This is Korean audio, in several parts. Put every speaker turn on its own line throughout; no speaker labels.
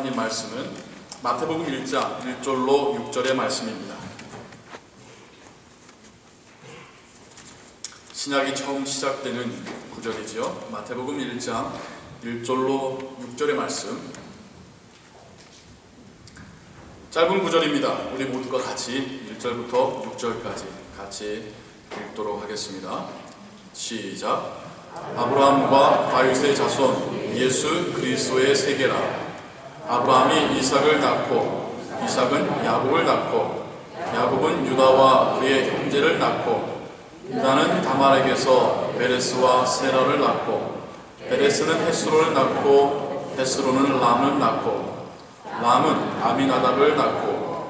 하나님 말씀은 마태복음 1장 1절로 6절의 말씀입니다. 신약이 처음 시작되는 구절이지요. 마태복음 1장 1절로 6절의 말씀. 짧은 구절입니다. 우리 모두가 같이 1절부터 6절까지 같이 읽도록 하겠습니다. 시작. 아브라함과 다윗의 자손 예수 그리스도의 세계라. 아브라함이 이삭을 낳고 이삭은 야곱을 낳고 야곱은 유다와 그의 형제를 낳고 유다는 다말에게서 베레스와 세라를 낳고 베레스는 헤스로를 낳고 헤스로는 람을 낳고 람은 아미나답을 낳고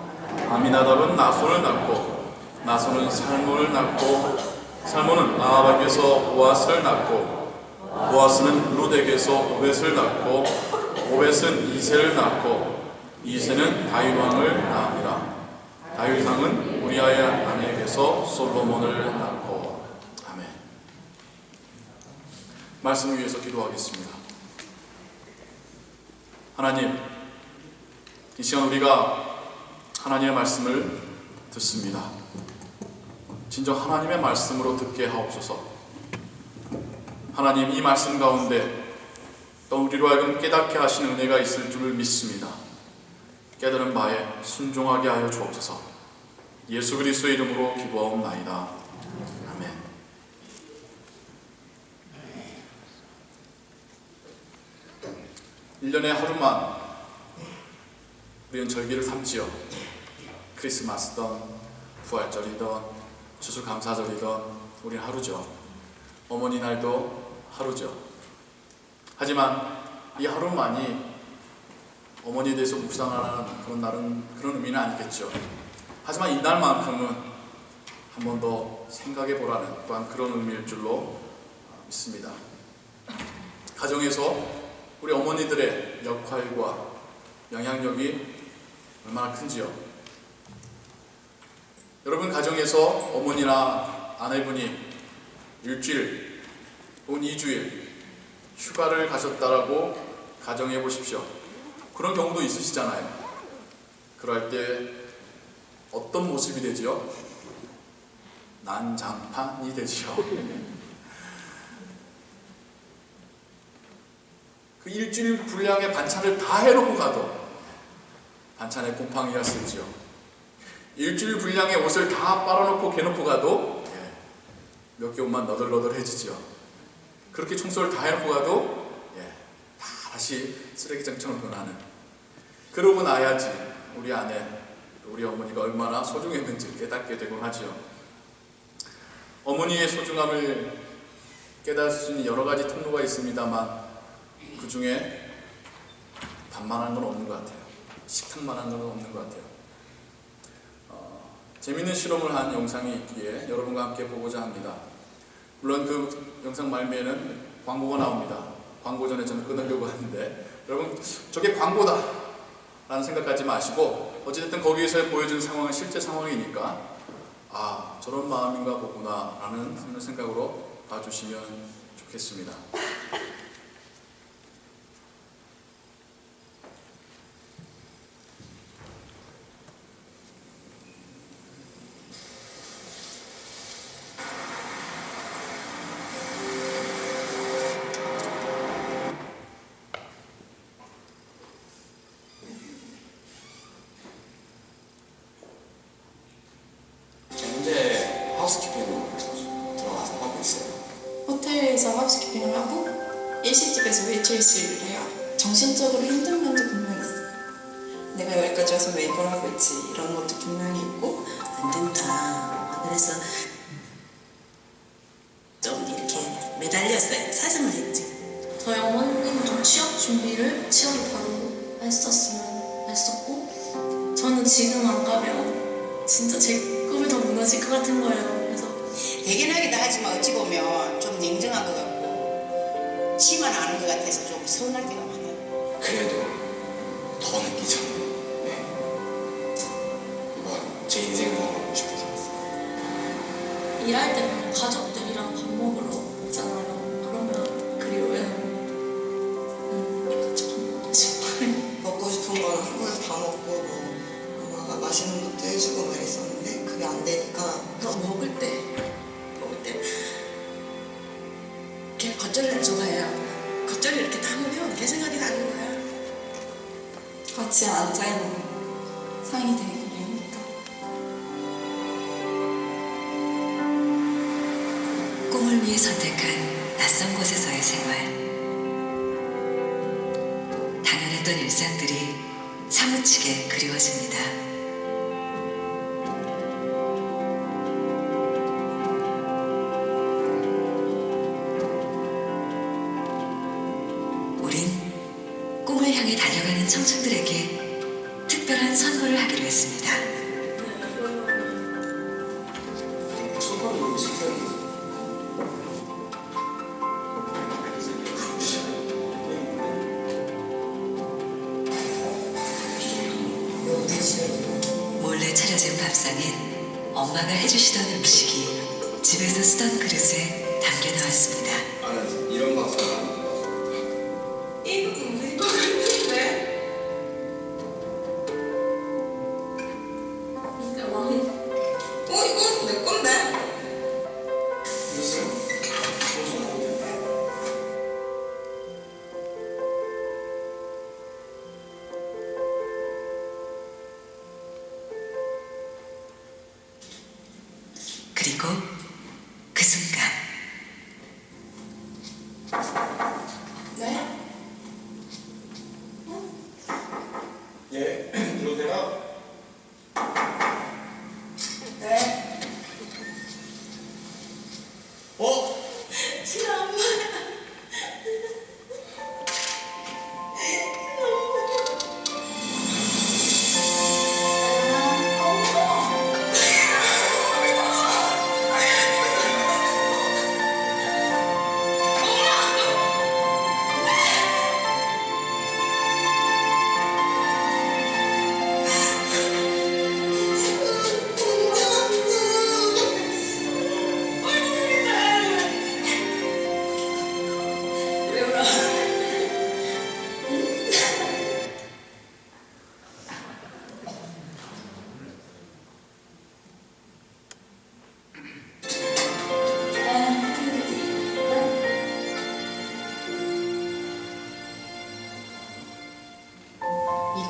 아미나답은 나손을 낳고 나손은 살몬을 낳고 살몬은 라합에게서 보아스를 낳고 보아스는 룻에게서 오벳을 낳고 오벳은 이세를 낳고 이세는 다윗 왕을 낳으니라 다윗 왕은 우리아의 아내에게서 솔로몬을 낳고 아멘 말씀을 위해서 기도하겠습니다 하나님 이 시간 우리가 하나님의 말씀을 듣습니다. 진정 하나님의 말씀으로 듣게 하옵소서. 하나님 이 말씀 가운데 또 우리로 하여금 깨닫게 하시는 은혜가 있을 줄을 믿습니다. 깨달은 바에 순종하게 하여 주옵소서. 예수 그리스도의 이름으로 기도하옵나이다. 아멘. 일년에 하루만 우리는 절기를 삼지요. 크리스마스든 부활절이든 추수감사절이든 우리 하루죠. 어머니 날도 하루죠. 하지만 이 하루만이 어머니에 대해서 묵상하는 그런 날은 그런 의미는 아니겠죠. 하지만 이날만큼은 한 번 더 생각해 보라는 또한 그런 의미일 줄로 믿습니다. 가정에서 우리 어머니들의 역할과 영향력이 얼마나 큰지요. 여러분 가정에서 어머니나 아내분이 일주일 혹은 이주일 휴가를 가셨다라고 가정해 보십시오. 그런 경우도 있으시잖아요. 그럴 때 어떤 모습이 되지요? 난장판이 되지요. 그 일주일 분량의 반찬을 다 해놓고 가도 반찬에 곰팡이가 슬지요. 일주일 분량의 옷을 다 빨아놓고 개놓고 가도 예, 몇 개월만 너덜너덜해지죠. 그렇게 청소를 다 해놓고 가도 예, 다 다시 쓰레기장처럼 변하는. 그러고 나야지 우리 아내, 우리 어머니가 얼마나 소중했는지 깨닫게 되곤 하지요. 어머니의 소중함을 깨달을 수 있는 여러 가지 통로가 있습니다만 그 중에 반만한 건 없는 것 같아요. 식탁만한 건 없는 것 같아요. 어, 재밌는 실험을 한 영상이 있기에 여러분과 함께 보고자 합니다. 물론 그 영상 말미에는 광고가 나옵니다. 광고 전에 저는 끊으려고 하는데 여러분 저게 광고다 라는 생각하지 마시고 어찌됐든 거기에서 보여준 상황은 실제 상황이니까 아 저런 마음인가 보구나 라는 생각으로 봐주시면 좋겠습니다.
웨이트리스를 해요. 정신적으로 힘든 면도 분명히 있어요. 내가 여기까지 와서 왜 이걸 하고 있지 이런 것도 분명히 있고
안 된다. 그래서 좀 이렇게 매달렸어요. 사정을 했지.
저희 어머님도 취업 준비를 취업을 바로 했었으면 했었고 저는 지금 안 가면 진짜 제 꿈을 더 무너질 것 같은 거예요. 그래서
대견하기도 하지만 어찌 보면 좀 냉정한 것 같고 치만 아는 것 같아서 좀 서운할 때가 많아요.
그래도 더 느끼잖아요. 네. 이건 제 인생을 하고 싶어서 왔어요.
일할 때는 가족들이랑 밥 먹으러 가잖아요. 그러면 그리워요. 음, 같이 밥 먹고 싶어요.
먹고 싶은
먹고 뭐 엄마가 맛있는 것도 해주고 막 했었는데 그게 안 되니까
너 먹을 때, 먹을 때, 걔 겉절이를 겉절이 이렇게 담으면 걔 생각이 나는 거야.
같이 앉아있는 상이 되기니까
꿈을 위해 선택한 낯선 곳에서의 생활. 당연했던 일상들이 사무치게 그리워집니다. 차려진 밥상엔 엄마가 해주시던 음식이 집에서 쓰던 그릇에 담겨 나왔습니다.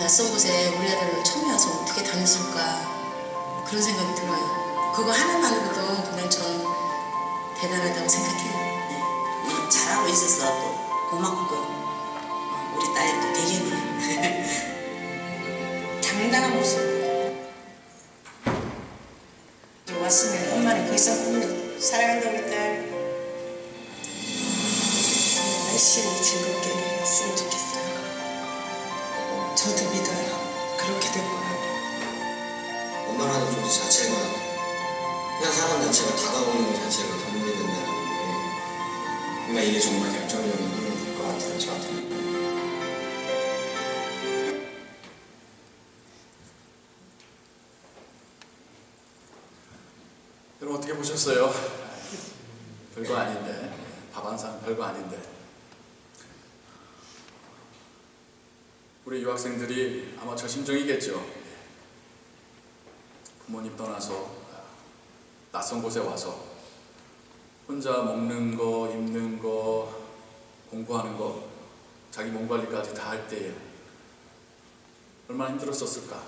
낯선 곳에 우리 아들을 처음에 와서 어떻게 다녔을까 그런 생각이 들어요. 그거 하나만으로도 그냥 저는 대단하다고 생각해요.
네. 잘하고 있어서 또 고맙고 어, 우리 또 되겠네. 당당한 모습.
정말 이게 정말 결정적인 될것 같아요 저한테
여러분 어떻게 보셨어요? 별거 아닌데 밥 한 상 별거 아닌데 우리 유학생들이 아마 저 심정이겠죠. 부모님 떠나서 낯선 곳에 와서 혼자 먹는 거, 입는 거, 공부하는 거, 자기 몸 관리까지 다 할 때에 얼마나 힘들었었을까?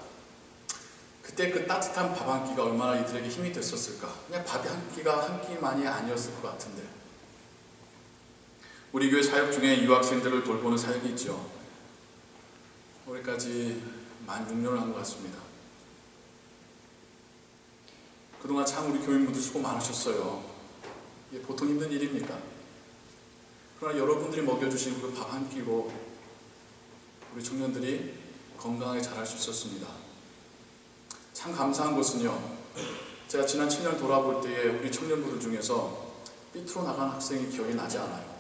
그때 그 따뜻한 밥 한 끼가 얼마나 이들에게 힘이 됐었을까? 그냥 밥이 한 끼가 한 끼만이 아니었을 것 같은데. 우리 교회 사역 중에 유학생들을 돌보는 사역이 있죠. 올해까지 만 6년을 한 것 같습니다. 그동안 참 우리 교인분들 수고 많으셨어요. 보통 힘든 일입니까? 그러나 여러분들이 먹여주신 그 밥 한 끼로 우리 청년들이 건강하게 자랄 수 있었습니다. 참 감사한 것은요. 제가 지난 7년 돌아볼 때에 우리 청년분들 중에서 삐뚤어 나간 학생이 기억이 나지 않아요.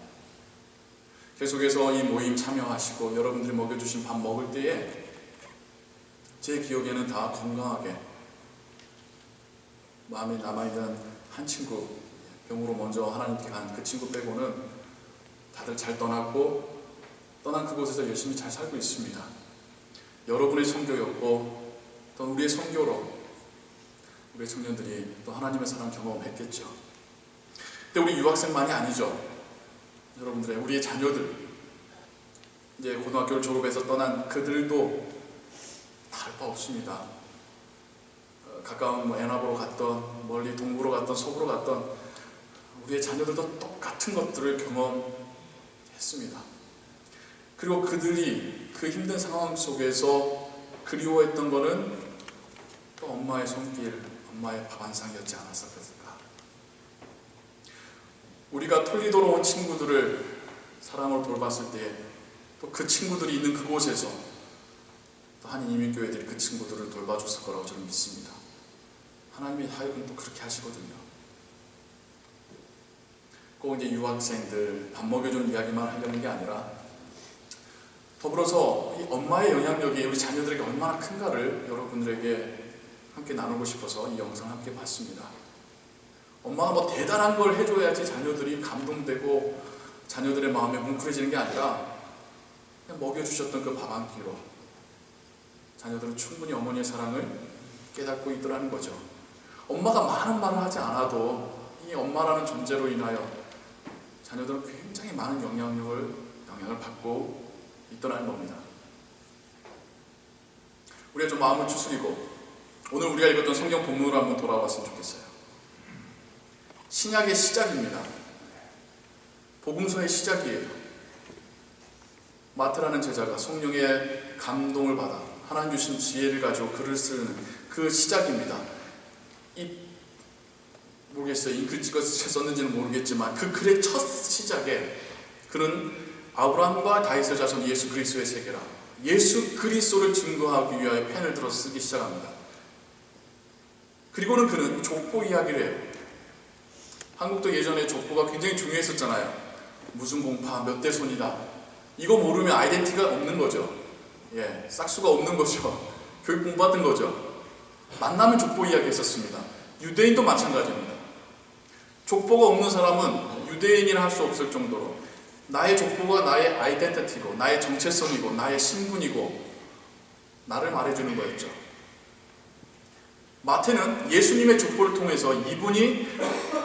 계속해서 이 모임 참여하시고 여러분들이 먹여주신 밥 먹을 때에 제 기억에는 다 건강하게 마음에 남아있는 한 친구 병으로 먼저 하나님께 간 그 친구 빼고는 다들 잘 떠났고 떠난 그곳에서 열심히 잘 살고 있습니다. 여러분의 선교였고 또 우리의 선교로 우리 청년들이 또 하나님의 사랑 경험했겠죠. 근데 우리 유학생만이 아니죠. 여러분들의 우리의 자녀들 이제 고등학교를 졸업해서 떠난 그들도 다를 바 없습니다. 어, 가까운 뭐 애나보로 갔던 멀리 동부로 갔던 서부로 갔던 우리의 자녀들도 똑같은 것들을 경험했습니다. 그리고 그들이 그 힘든 상황 속에서 그리워했던 것은 또 엄마의 손길, 엄마의 밥 한 상이었지 않았었을까. 우리가 톨리도로 온 친구들을 사랑으로 돌봤을 때 또 그 친구들이 있는 그곳에서 또 한인 이민교회들이 그 친구들을 돌봐줬을 거라고 저는 믿습니다. 하나님이 하여금 또 그렇게 하시거든요. 꼭 이제 유학생들 밥 먹여주는 이야기만 하려는 게 아니라 더불어서 이 엄마의 영향력이 우리 자녀들에게 얼마나 큰가를 여러분들에게 함께 나누고 싶어서 이 영상을 함께 봤습니다. 엄마가 뭐 대단한 걸 해줘야지 자녀들이 감동되고 자녀들의 마음에 뭉클해지는 게 아니라 먹여주셨던 그 밥 한 끼로 자녀들은 충분히 어머니의 사랑을 깨닫고 있더라는 거죠. 엄마가 많은 말을 하지 않아도 이 엄마라는 존재로 인하여 자녀들은 굉장히 많은 영향력을 영향을 받고 있더라는 겁니다. 우리가 좀 마음을 추스리고 오늘 우리가 읽었던 성경 본문으로 한번 돌아왔으면 좋겠어요. 신약의 시작입니다. 복음서의 시작이에요. 마트라는 제자가 성령의 감동을 받아 하나님 주신 지혜를 가지고 글을 쓰는 그 시작입니다. 이 모르겠어요. 이 글씨가 썼는지는 모르겠지만 그 글의 첫 시작에 그는 아브라함과 다윗의 자손 예수 그리스도의 세계라 예수 그리스도를 증거하기 위하여 펜을 들어 쓰기 시작합니다. 그리고는 그는 족보 이야기를 해요. 한국도 예전에 족보가 굉장히 중요했었잖아요. 무슨 공파, 몇 대 손이다. 이거 모르면 아이덴티가 없는 거죠. 예, 싹수가 없는 거죠. 교육 공부받은 거죠. 만나면 족보 이야기 했었습니다. 유대인도 마찬가지입니다. 족보가 없는 사람은 유대인이라 할 수 없을 정도로 나의 족보가 나의 아이덴티티고 나의 정체성이고 나의 신분이고 나를 말해주는 거였죠. 마태는 예수님의 족보를 통해서 이분이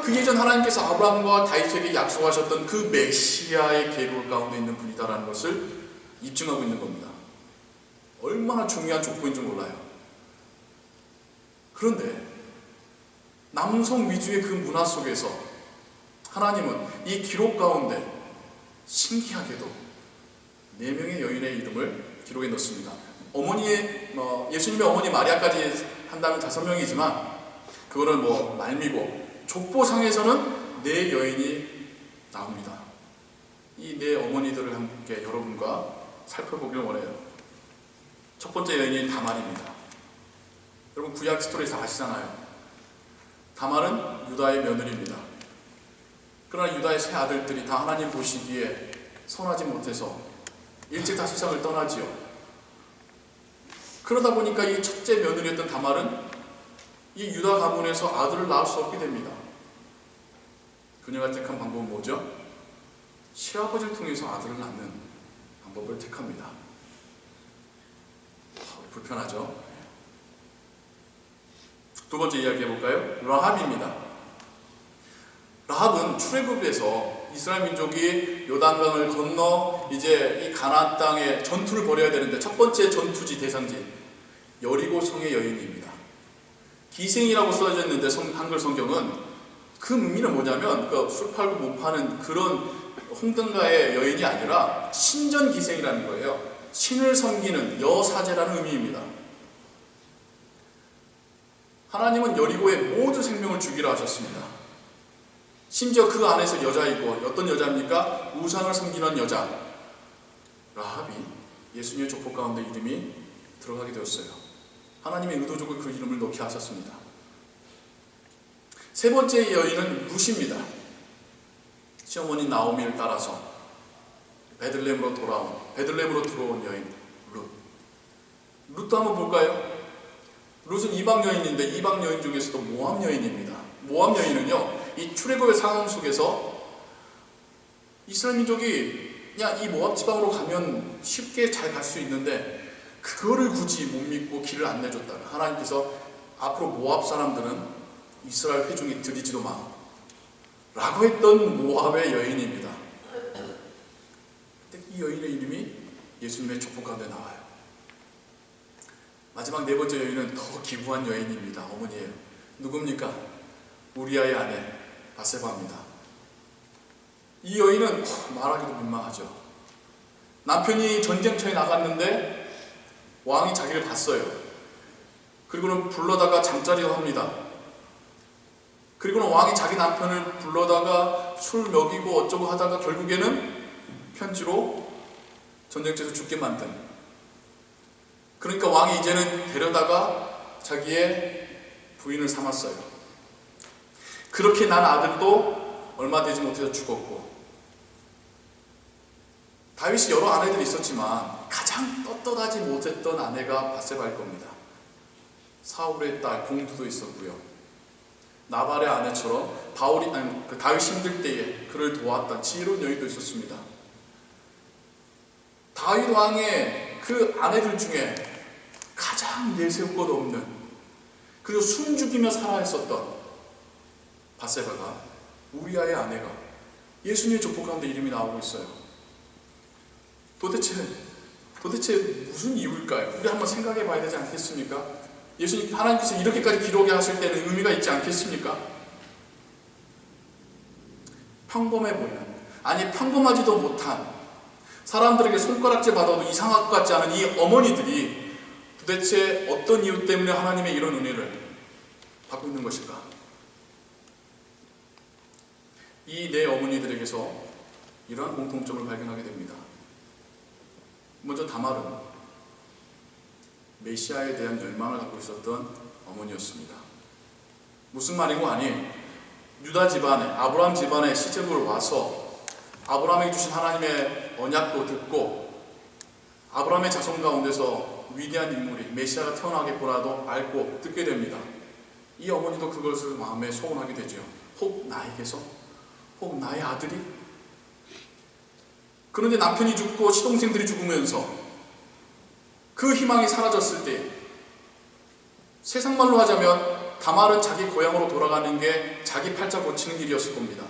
그 예전 하나님께서 아브라함과 다윗에게 약속하셨던 그 메시아의 계급 가운데 있는 분이다라는 것을 입증하고 있는 겁니다. 얼마나 중요한 족보인 줄 몰라요. 그런데 남성 위주의 그 문화 속에서 하나님은 이 기록 가운데 신기하게도 네 명의 여인의 이름을 기록해 넣습니다. 어머니의 뭐 예수님의 어머니 마리아까지 한다면 다섯 명이지만 그거는 뭐 말미고 족보상에서는 네 여인이 나옵니다. 이 네 어머니들을 함께 여러분과 살펴보길 원해요. 첫 번째 여인이 다말입니다. 여러분 구약 스토리에서 아시잖아요. 다말은 유다의 며느리입니다. 그러나 유다의 세 아들들이 다 하나님 보시기에 선하지 못해서 일찍 다 세상을 떠나지요. 그러다 보니까 이 첫째 며느리였던 다말은 이 유다 가문에서 아들을 낳을 수 없게 됩니다. 그녀가 택한 방법은 뭐죠? 시아버지를 통해서 아들을 낳는 방법을 택합니다. 불편하죠? 두 번째 이야기 해볼까요? 라합입니다. 라합은 출애굽에서 이스라엘 민족이 요단강을 건너 이제 이 가나안 땅에 전투를 벌여야 되는데 첫 번째 전투지 대상지 여리고 성의 여인입니다. 기생이라고 써져 있는데 성, 한글 성경은 그 의미는 뭐냐면 그술 팔고 못 파는 그런 홍등가의 여인이 아니라 신전 기생이라는 거예요. 신을 섬기는 여사제라는 의미입니다. 하나님은 여리고의 모든 생명을 주기로 하셨습니다. 심지어 그 안에서 여자이고 어떤 여자입니까? 우상을 섬기는 여자 라합이 예수님의 족보 가운데 이름이 들어가게 되었어요. 하나님이 의도적으로 그 이름을 넣게 하셨습니다. 세 번째 여인은 룻입니다. 시어머니 나오미를 따라서 베들레헴으로 돌아온 베들레헴으로 들어온 여인 룻. 룻도 한번 볼까요? 룻은 이방 여인인데 이방 여인 중에서도 모함 여인입니다. 모함 여인은요, 이 출애굽의 상황 속에서 이스라엘 민족이 그냥 이 모압 지방으로 가면 쉽게 잘 갈 수 있는데 그거를 굳이 못 믿고 길을 안 내줬다면 하나님께서 앞으로 모압 사람들은 이스라엘 회중이 들이지도 마 라고 했던 모압의 여인입니다. 근데 이 여인의 이름이 예수님의 족보 가운데 나와요. 마지막 네 번째 여인은 더 기구한 여인입니다. 어머니예요. 누굽니까? 우리아의 아내 바세바입니다. 이 여인은 말하기도 민망하죠. 남편이 전쟁터에 나갔는데 왕이 자기를 봤어요. 그리고는 불러다가 잠자리를 합니다. 그리고는 왕이 자기 남편을 불러다가 술 먹이고 어쩌고 하다가 결국에는 편지로 전쟁터에서 죽게 만든. 그러니까 왕이 이제는 데려다가 자기의 부인을 삼았어요. 그렇게 난 아들도 얼마 되지 못해서 죽었고 다윗이 여러 아내들이 있었지만 가장 떳떳하지 못했던 아내가 바세바일 겁니다. 사울의 딸 공두도 있었고요. 나발의 아내처럼 바울이 아니 그 다윗 힘들 때에 그를 도왔던 지혜로운 여인도 있었습니다. 다윗 왕의 그 아내들 중에 가장 내세울 것 없는 그리고 숨죽이며 살아 있었던 바세바가 우리아의 아내가 예수님의 족보 가운데 이름이 나오고 있어요. 도대체 도대체 무슨 이유일까요? 우리 한번 생각해 봐야 되지 않겠습니까? 예수님 하나님께서 이렇게까지 기록해 하실 때는 의미가 있지 않겠습니까? 평범해 보이는 아니 평범하지도 못한 사람들에게 손가락질 받아도 이상할 것 같지 않은 이 어머니들이 도대체 어떤 이유 때문에 하나님의 이런 은혜를 받고 있는 것일까? 이 네 어머니들에게서 이러한 공통점을 발견하게 됩니다. 먼저 다말은 메시아에 대한 열망을 갖고 있었던 어머니였습니다. 무슨 말이고 아니 유다 집안에 아브라함 집안에 시집을 와서 아브라함에게 주신 하나님의 언약도 듣고 아브라함의 자손 가운데서 위대한 인물이 메시아가 태어나겠구나도 알고 듣게 됩니다. 이 어머니도 그것을 마음에 소원하게 되죠. 혹 나에게서 혹 나의 아들이 그런데 남편이 죽고 시동생들이 죽으면서 그 희망이 사라졌을 때 세상 말로 하자면 다말은 자기 고향으로 돌아가는 게 자기 팔자 고치는 일이었을 겁니다.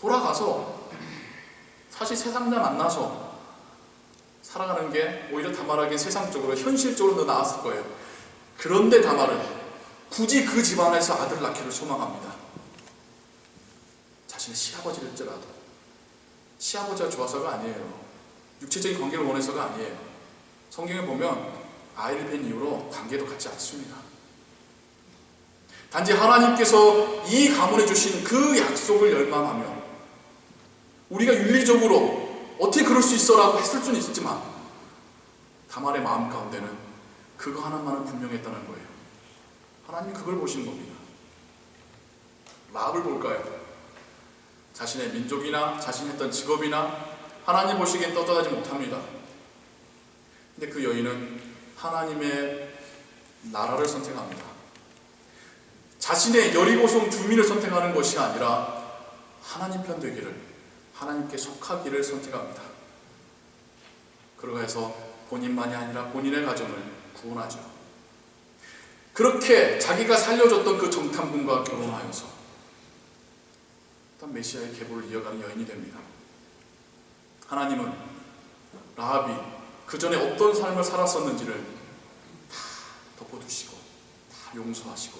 돌아가서 사실 세상자 만나서 살아가는 게 오히려 다말에게 세상적으로 현실적으로 더 나았을 거예요. 그런데 다말은 굳이 그 집안에서 아들 낳기를 소망합니다. 자신의 시아버지일지라도 시아버지가 좋아서가 아니에요. 육체적인 관계를 원해서가 아니에요. 성경에 보면 아이를 뵌 이후로 관계도 갖지 않습니다. 단지 하나님께서 이 가문에 주신 그 약속을 열망하며 우리가 윤리적으로 어떻게 그럴 수 있어라고 했을 수는 있지만 다말의 마음 가운데는 그거 하나만은 분명했다는 거예요. 하나님이 그걸 보시는 겁니다. 라합을 볼까요? 자신의 민족이나 자신이 했던 직업이나 하나님 보시기엔 떳떳하지 못합니다. 근데 그 여인은 하나님의 나라를 선택합니다. 자신의 여리고성 주민을 선택하는 것이 아니라 하나님 편 되기를 하나님께 속하기를 선택합니다. 그러고 해서 본인만이 아니라 본인의 가정을 구원하죠. 그렇게 자기가 살려줬던 그 정탐꾼과 결혼하여서 어떤 메시아의 계보를 이어가는 여인이 됩니다. 하나님은 라합이 그 전에 어떤 삶을 살았었는지를 다 덮어두시고 다 용서하시고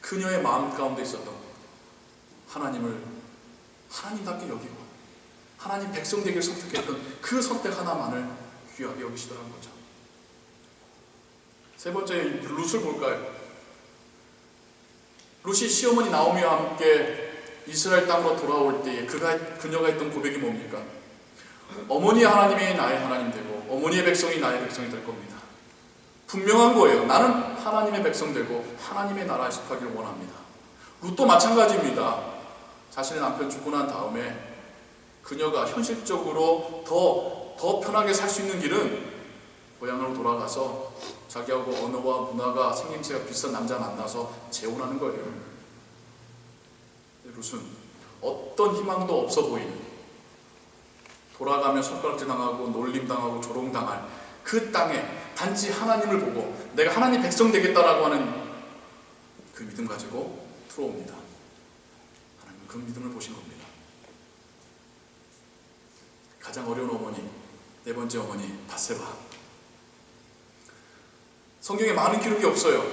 그녀의 마음 가운데 있었던 하나님을 하나님답게 여기고 하나님 백성 되기를 선택했던 그 선택 하나만을 귀하게 여기시더라는 거죠. 세 번째 룻을 볼까요? 룻이 시어머니 나오미와 함께 이스라엘 땅으로 돌아올 때에 그가 그녀가 했던 고백이 뭡니까? 어머니 하나님이 나의 하나님 되고 어머니의 백성이 나의 백성이 될 겁니다. 분명한 거예요. 나는 하나님의 백성 되고 하나님의 나라에 속하기를 원합니다. 룻도 마찬가지입니다. 자신의 남편 죽고 난 다음에 그녀가 현실적으로 더, 더 편하게 살 수 있는 길은 고향으로 돌아가서 자기하고 언어와 문화가 생김새가 비슷한 남자 만나서 재혼하는 거예요. 룻은 어떤 희망도 없어 보이는 돌아가면 손가락질 당하고 놀림 당하고 조롱 당할 그 땅에 단지 하나님을 보고 내가 하나님 백성 되겠다라고 하는 그 믿음 가지고 들어옵니다. 하나님은 그 믿음을 보신 겁니다. 가장 어려운 어머니, 네 번째 어머니 바세바. 성경에 많은 기록이 없어요.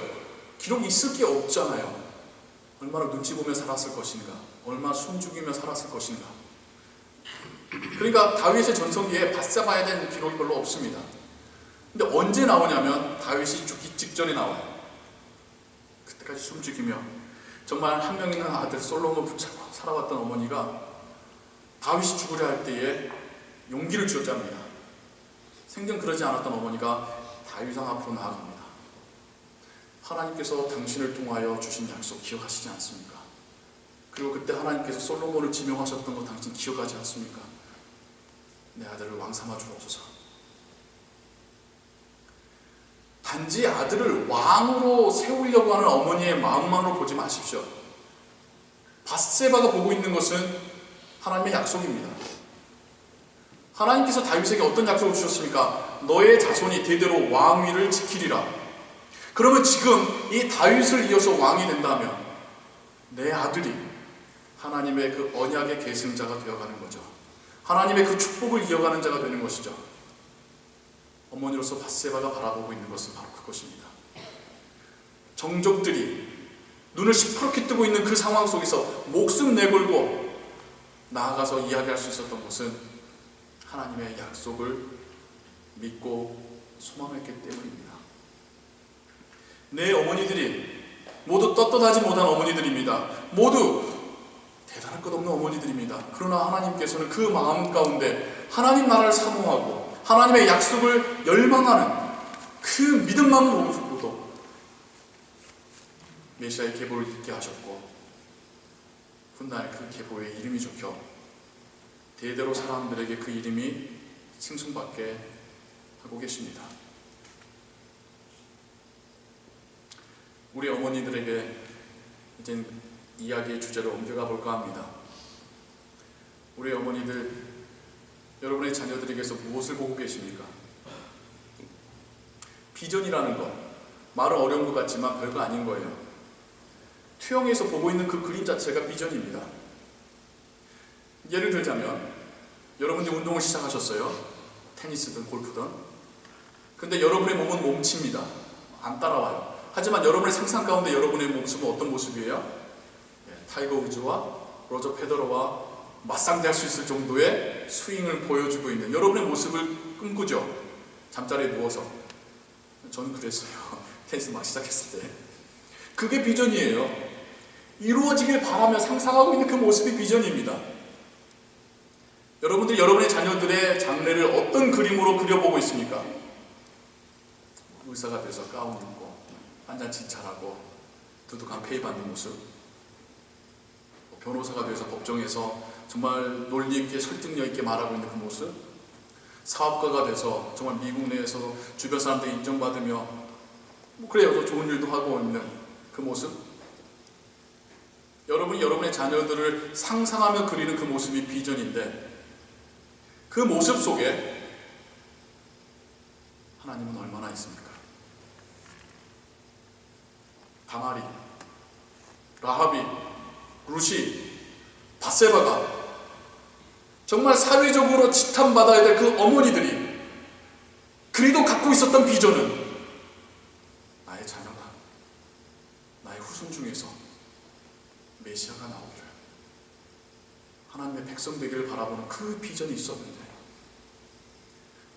기록이 있을 게 없잖아요. 얼마나 눈치 보며 살았을 것인가, 얼마나 숨죽이며 살았을 것인가. 그러니까 다윗의 전성기에 바세바에 대한 기록이 별로 없습니다. 근데 언제 나오냐면 다윗이 죽기 직전에 나와요. 그때까지 숨죽이며 정말 한 명 있는 아들 솔로몬 붙잡고 살아왔던 어머니가 다윗이 죽으려 할 때에 용기를 주었답니다. 생전 그러지 않았던 어머니가 다윗왕 앞으로 나아갑니다. 하나님께서 당신을 통하여 주신 약속 기억하시지 않습니까? 그리고 그때 하나님께서 솔로몬을 지명하셨던 거 당신 기억하지 않습니까? 내 아들을 왕 삼아 주옵소서. 단지 아들을 왕으로 세우려고 하는 어머니의 마음만으로 보지 마십시오. 바세바가 보고 있는 것은 하나님의 약속입니다. 하나님께서 다윗에게 어떤 약속을 주셨습니까? 너의 자손이 대대로 왕위를 지키리라. 그러면 지금 이 다윗을 이어서 왕이 된다면 내 아들이 하나님의 그 언약의 계승자가 되어가는 거죠. 하나님의 그 축복을 이어가는 자가 되는 것이죠. 어머니로서 바세바가 바라보고 있는 것은 바로 그것입니다. 정족들이 눈을 시퍼렇게 뜨고 있는 그 상황 속에서 목숨 내걸고 나아가서 이야기할 수 있었던 것은 하나님의 약속을 믿고 소망했기 때문입니다. 내 어머니들이 모두 떳떳하지 못한 어머니들입니다. 모두 대단할 것 없는 어머니들입니다. 그러나 하나님께서는 그 마음 가운데 하나님 나라를 사모하고 하나님의 약속을 열망하는 그 믿음만 보고도 메시아의 계보를 읽게 하셨고 훗날 그 계보에 이름이 적혀 대대로 사람들에게 그 이름이 칭송받게 하고 계십니다. 우리 어머니들에게 이제 이야기의 주제로 옮겨가 볼까 합니다. 우리 어머니들, 여러분의 자녀들에게서 무엇을 보고 계십니까? 비전이라는 것, 말은 어려운 것 같지만 별거 아닌 거예요. 투영에서 보고 있는 그 그림 자체가 비전입니다. 예를 들자면, 여러분이 운동을 시작하셨어요. 테니스든 골프든. 근데 여러분의 몸은 몸칩니다. 안 따라와요. 하지만 여러분의 상상 가운데 여러분의 모습은 어떤 모습이에요? 예, 타이거 우즈와 로저 페더러와 맞상대할 수 있을 정도의 스윙을 보여주고 있는 여러분의 모습을 꿈꾸죠. 잠자리에 누워서. 저는 그랬어요. 테니스 막 시작했을 때. 그게 비전이에요. 이루어지길 바라며 상상하고 있는 그 모습이 비전입니다. 여러분들이 여러분의 자녀들의 장래를 어떤 그림으로 그려보고 있습니까? 의사가 돼서 가운 입고 한잔 진찰하고 두둑한 페이 받는 모습. 뭐 변호사가 돼서 법정에서 정말 논리 있게 설득력 있게 말하고 있는 그 모습. 사업가가 돼서 정말 미국 내에서 주변 사람들 인정받으며 뭐 그래요. 또 좋은 일도 하고 있는 그 모습. 여러분이 여러분의 자녀들을 상상하며 그리는 그 모습이 비전인데 그 모습 속에 하나님은 얼마나 있습니까? 다말이, 라합이, 루시, 바세바가 정말 사회적으로 지탄받아야 될 그 어머니들이 그리도 갖고 있었던 비전은 나의 자녀가 나의 후손 중에서 메시아가 나오기를 하나님의 백성 되기를 바라보는 그 비전이 있었는데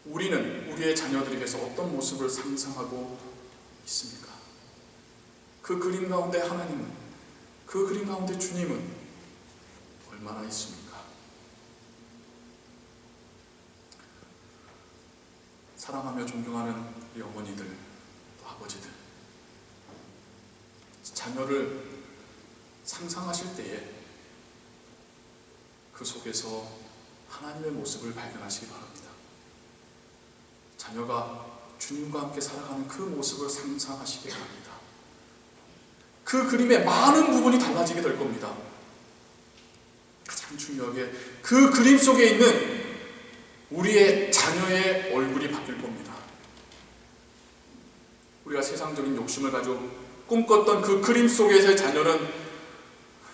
우리는 우리의 자녀들에게서 어떤 모습을 상상하고 있습니까? 그 그림 가운데 하나님은 그 그림 가운데 주님은 얼마나 있습니까? 사랑하며 존경하는 우리 어머니들, 또 아버지들, 자녀를 상상하실 때에 그 속에서 하나님의 모습을 발견하시기 바랍니다. 자녀가 주님과 함께 살아가는 그 모습을 상상하시기 바랍니다. 그 그림의 많은 부분이 달라지게 될 겁니다. 가장 중요하게 그 그림 속에 있는 우리의 자녀의 얼굴이 바뀔 겁니다. 우리가 세상적인 욕심을 가지고 꿈꿨던 그 그림 속에서의 자녀는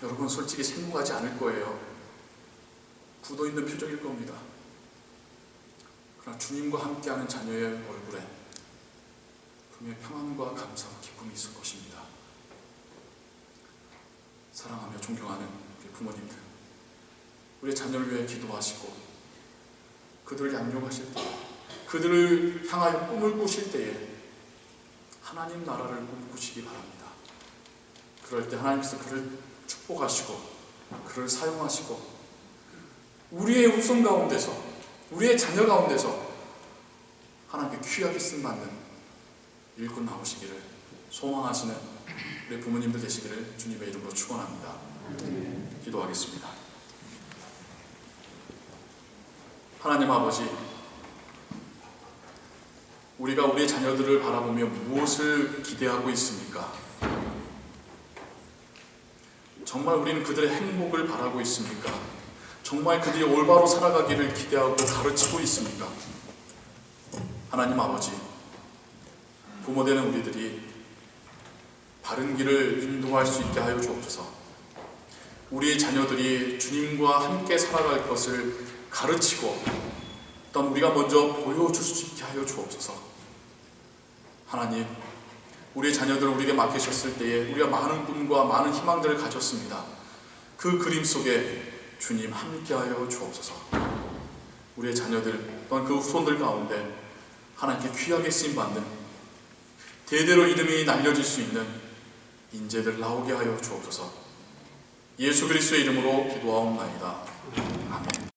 여러분 솔직히 행복하지 않을 거예요. 굳어 있는 표정일 겁니다. 주님과 함께하는 자녀의 얼굴에 분명히 평안과 감사와 기쁨이 있을 것입니다. 사랑하며 존경하는 우리 부모님들, 우리 자녀를 위해 기도하시고 그들을 양육하실 때, 그들을 향하여 꿈을 꾸실 때에 하나님 나라를 꿈꾸시기 바랍니다. 그럴 때 하나님께서 그를 축복하시고 그를 사용하시고 우리의 후손 가운데서 우리의 자녀 가운데서 하나님께 귀하게 쓴 받는 일꾼 나오시기를 소망하시는 우리 부모님들 되시기를 주님의 이름으로 축원합니다. 기도하겠습니다. 하나님 아버지 우리가 우리 자녀들을 바라보며 무엇을 기대하고 있습니까? 정말 우리는 그들의 행복을 바라고 있습니까? 정말 그들이 올바로 살아가기를 기대하고 가르치고 있습니까? 하나님 아버지, 부모되는 우리들이 바른 길을 인도할 수 있게 하여 주옵소서. 우리의 자녀들이 주님과 함께 살아갈 것을 가르치고 또한 우리가 먼저 보여줄 수 있게 하여 주옵소서. 하나님, 우리의 자녀들을 우리에게 맡기셨을 때에 우리가 많은 꿈과 많은 희망들을 가졌습니다. 그 그림 속에 주님 함께하여 주옵소서. 우리의 자녀들 또한 그 후손들 가운데 하나님께 귀하게 쓰임 받는 대대로 이름이 날려질 수 있는 인재들 나오게 하여 주옵소서. 예수 그리스도의 이름으로 기도하옵나이다. 아멘.